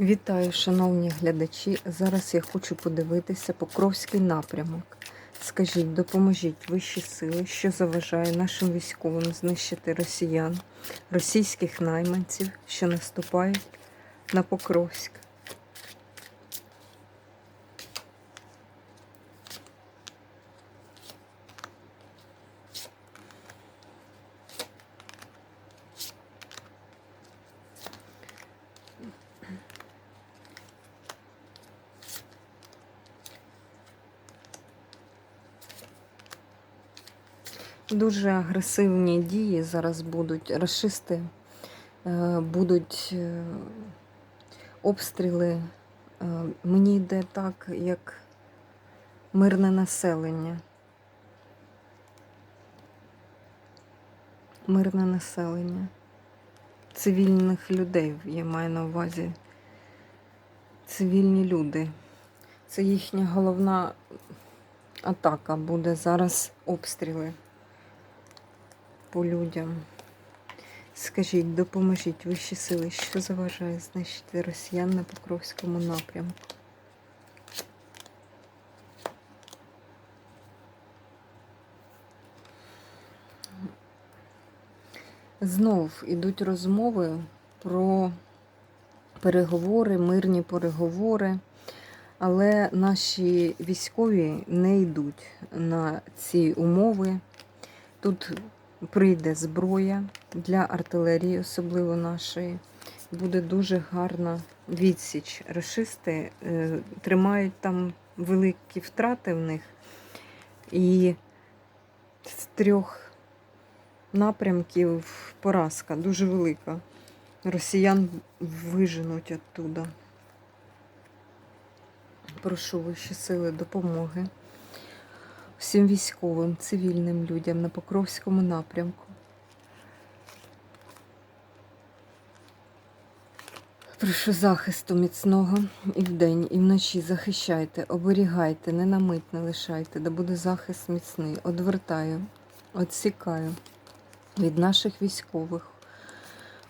Вітаю, шановні глядачі. Зараз я хочу подивитися Покровський напрямок. Скажіть, допоможіть вищі сили, що заважає нашим військовим знищити росіян, російських найманців, що наступають на Покровськ. Дуже агресивні дії зараз будуть. Рашисти е, будуть е, обстріли. Е, Мені йде так, як мирне населення. Мирне населення. Цивільних людей, я маю на увазі. Цивільні люди. Це їхня головна атака буде зараз обстріли по людям. Скажіть, допоможіть вищі сили, що заважає знищити росіян на Покровському напрямку. Знов ідуть розмови про переговори, мирні переговори, але наші військові не йдуть на ці умови. Тут прийде зброя для артилерії, особливо нашої. Буде дуже гарна відсіч. Рашисти е, тримають там великі втрати в них. І з трьох напрямків поразка дуже велика. Росіян виженуть оттуда. Прошу вищі сили допомоги всім військовим, цивільним людям на Покровському напрямку. Прошу захисту міцного і вдень, і вночі захищайте, оберігайте, не на мить не лишайте, да буде захист міцний. Одвертаю, відсікаю від наших військових,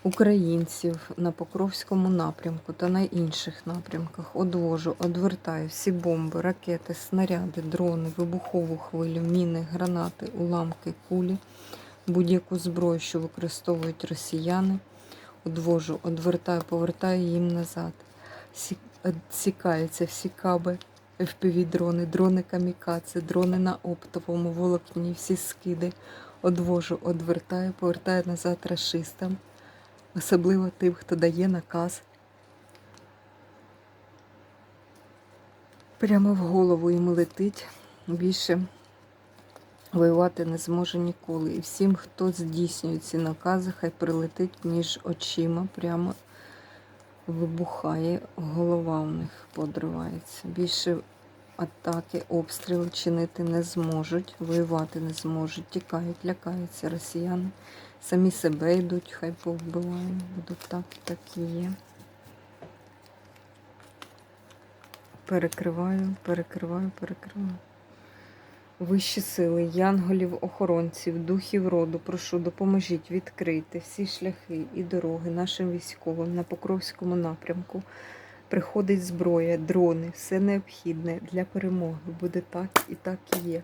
українців на Покровському напрямку та на інших напрямках. Одвожу, одвертаю всі бомби, ракети, снаряди, дрони, вибухову хвилю, міни, гранати, уламки, кулі, будь-яку зброю, що використовують росіяни. Одвожу, одвертаю, повертаю їм назад. Відсікаються всі каби, FPV-дрони, дрони камікадзе, дрони на оптовому волокні, всі скиди. Одвожу, одвертаю, повертаю назад расистам особливо тим, хто дає наказ. Прямо в голову йому летить, більше воювати не зможе ніколи. І всім, хто здійснює ці накази, хай прилетить між очима, прямо вибухає, голова у них подривається. Більше атаки, обстріли чинити не зможуть, воювати не зможуть, тікають, лякаються росіяни. Самі себе йдуть, хай повбиваємо. Будуть так так і є. Перекриваю, перекриваю, перекриваю. Вищі сили, янголів, охоронців, духів роду, прошу, допоможіть відкрити всі шляхи і дороги нашим військовим на Покровському напрямку. Приходить зброя, дрони, все необхідне для перемоги. Буде так і так і є.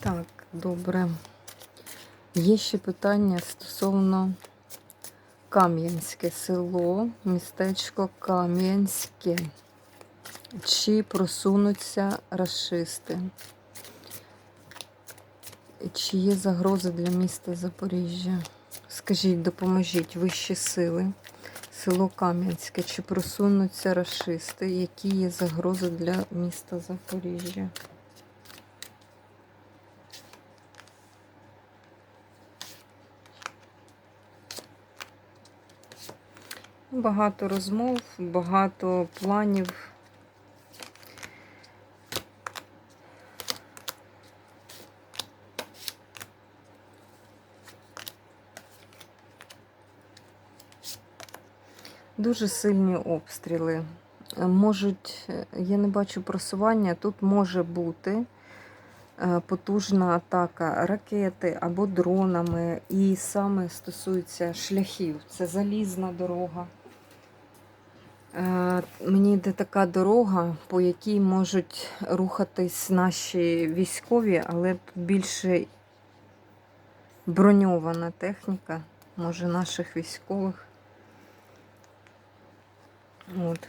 Так, добре. Є ще питання стосовно Кам'янське село, містечко Кам'янське. Чи просунуться расисти? Чи є загрози для міста Запоріжжя? Скажіть, допоможіть вищі сили, село Кам'янське, чи просунуться расисти? Які є загрози для міста Запоріжжя? Багато розмов, багато планів. Дуже сильні обстріли. Можуть, я не бачу просування, тут може бути е, потужна атака ракети або дронами, і саме стосується шляхів. Це залізна дорога. Е, Мені йде така дорога, по якій можуть рухатись наші військові, але більше броньована техніка, може, наших військових. От.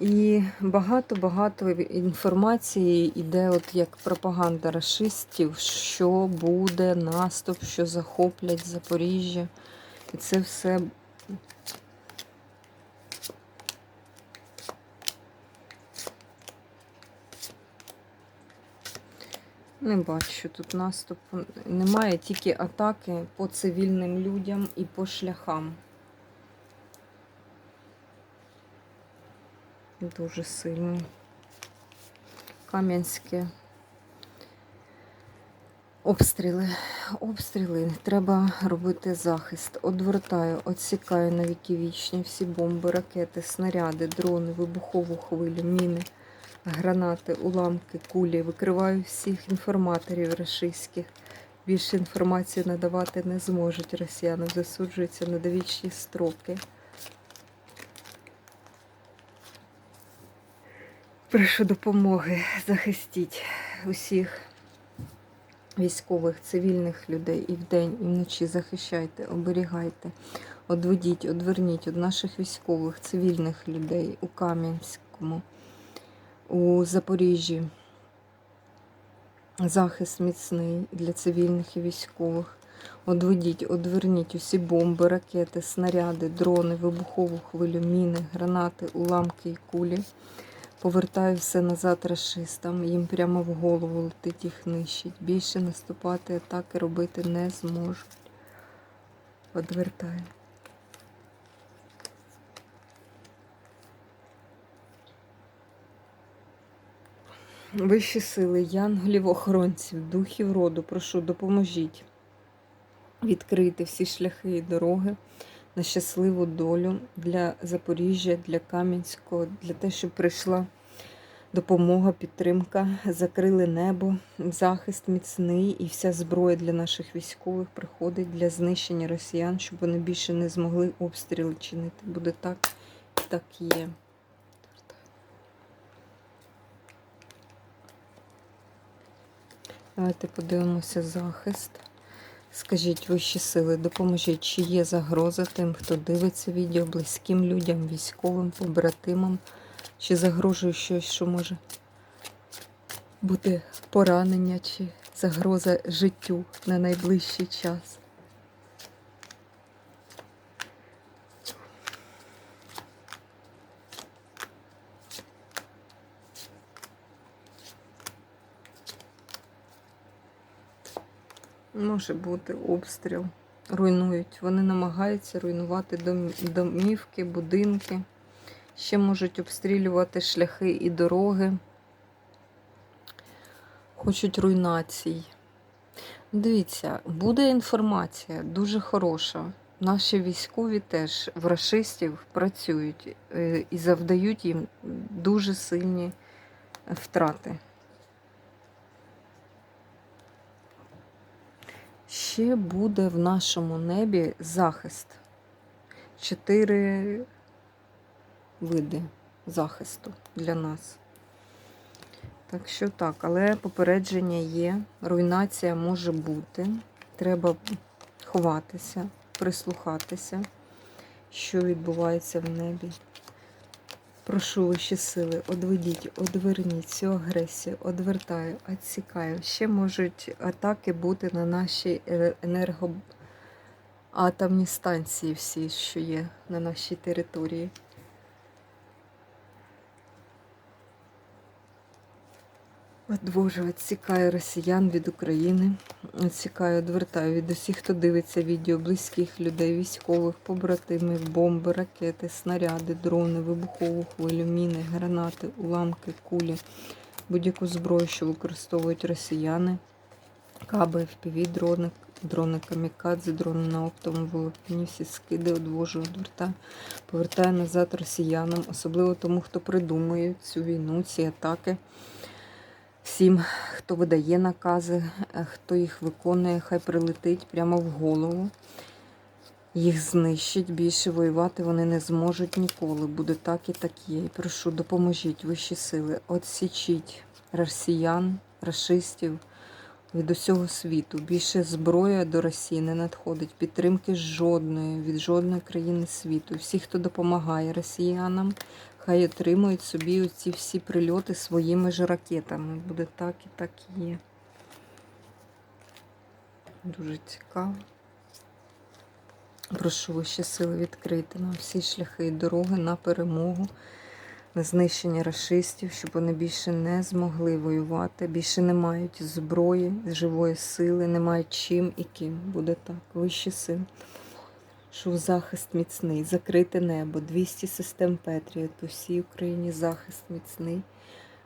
І багато-багато інформації йде, от як пропаганда расистів, що буде наступ, що захоплять Запоріжжя. І це все Не бачу тут наступу. Немає тільки атаки по цивільним людям і по шляхам. Дуже сильні. Кам'янське. Обстріли. Обстріли. Треба робити захист. Одвертаю, отсікаю на віки вічні всі бомби, ракети, снаряди, дрони, вибухову хвилю, міни гранати, уламки, кулі. Викриваю всіх інформаторів рашистських. Більше інформації надавати не зможуть росіяни. Засуджуються на довічні строки. Прошу допомоги. Захистіть усіх військових, цивільних людей і вдень, і вночі захищайте, оберігайте, одведіть, одверніть від наших військових, цивільних людей у Кам'янському у Запоріжжі. Захист міцний для цивільних і військових. Одведіть, одверніть усі бомби, ракети, снаряди, дрони, вибухову хвилю, міни, гранати, уламки і кулі. Повертаю все назад расистам, їм прямо в голову летить їх нищить. Більше наступати атаки робити не зможуть. Одвертаю. Вищі сили, янголів, охоронців, духів роду, прошу, допоможіть відкрити всі шляхи і дороги на щасливу долю для Запоріжжя, для Кам'янського, для те, щоб прийшла допомога, підтримка, закрили небо, захист міцний і вся зброя для наших військових приходить для знищення росіян, щоб вони більше не змогли обстріли чинити. Буде так і так є. Давайте подивимося захист. Скажіть вищі сили, допоможіть, чи є загроза тим, хто дивиться відео, близьким людям, військовим, побратимам, чи загрожує щось, що може бути поранення, чи загроза життю на найближчий час. Може бути обстріл. Руйнують. Вони намагаються руйнувати дом- домівки, будинки. Ще можуть обстрілювати шляхи і дороги. Хочуть руйнацій. Дивіться, буде інформація дуже хороша. Наші військові теж в рашистів працюють е, і завдають їм дуже сильні втрати. Ще буде в нашому небі захист. Чотири види захисту для нас. Так що так, але попередження є, руйнація може бути. Треба ховатися, прислухатися, що відбувається в небі. Прошу вищі сили, одведіть, одверніть цю агресію, одвертаю, відсікаю. Ще можуть атаки бути на наші е, енергоатомні станції, всі, що є на нашій території. Отвожу, відсікаю росіян від України, відсікаю, одвертаю від усіх, хто дивиться відео, близьких людей, військових, побратимів, бомби, ракети, снаряди, дрони, вибухову хвилю, міни, гранати, уламки, кулі, будь-яку зброю, що використовують росіяни, каби, впіві, дрони, дрони камікадзе, дрони на оптовому волокні, всі скиди, одвожу, одвертаю, повертаю назад росіянам, особливо тому, хто придумує цю війну, ці атаки Всім, хто видає накази, е, хто їх виконує, хай прилетить прямо в голову. Їх знищить, більше воювати вони не зможуть ніколи. Буде так і так є. І прошу, допоможіть вищі сили, отсічіть росіян, расистів від усього світу. Більше зброя до Росії не надходить. Підтримки жодної від жодної країни світу. Всі, хто допомагає росіянам, хай отримують собі ці всі прильоти своїми ж ракетами. Буде так і так і є. Дуже цікаво. Прошу вищі сили відкрити нам всі шляхи і дороги на перемогу, на знищення расистів, щоб вони більше не змогли воювати, більше не мають зброї, живої сили, не мають чим і ким. Буде так. Вищі сили. Що захист міцний, закрите небо, 200 систем Петріот, по всій Україні захист міцний,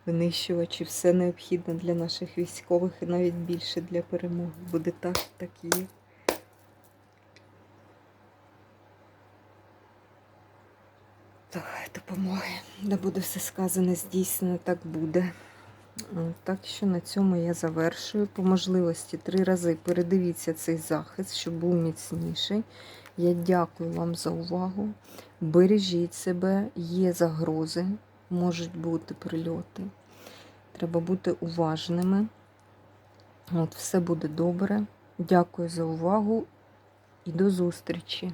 винищувачі, все необхідне для наших військових і навіть більше для перемоги. Буде так, так є. Давай допомоги. Де буде все сказане, здійснено, так буде. Е, Так що на цьому я завершую. По можливості три рази передивіться цей захист, щоб був міцніший. Я дякую вам за увагу. Бережіть себе, є загрози, можуть бути прильоти. Треба бути уважними. От, все буде добре. Дякую за увагу і до зустрічі!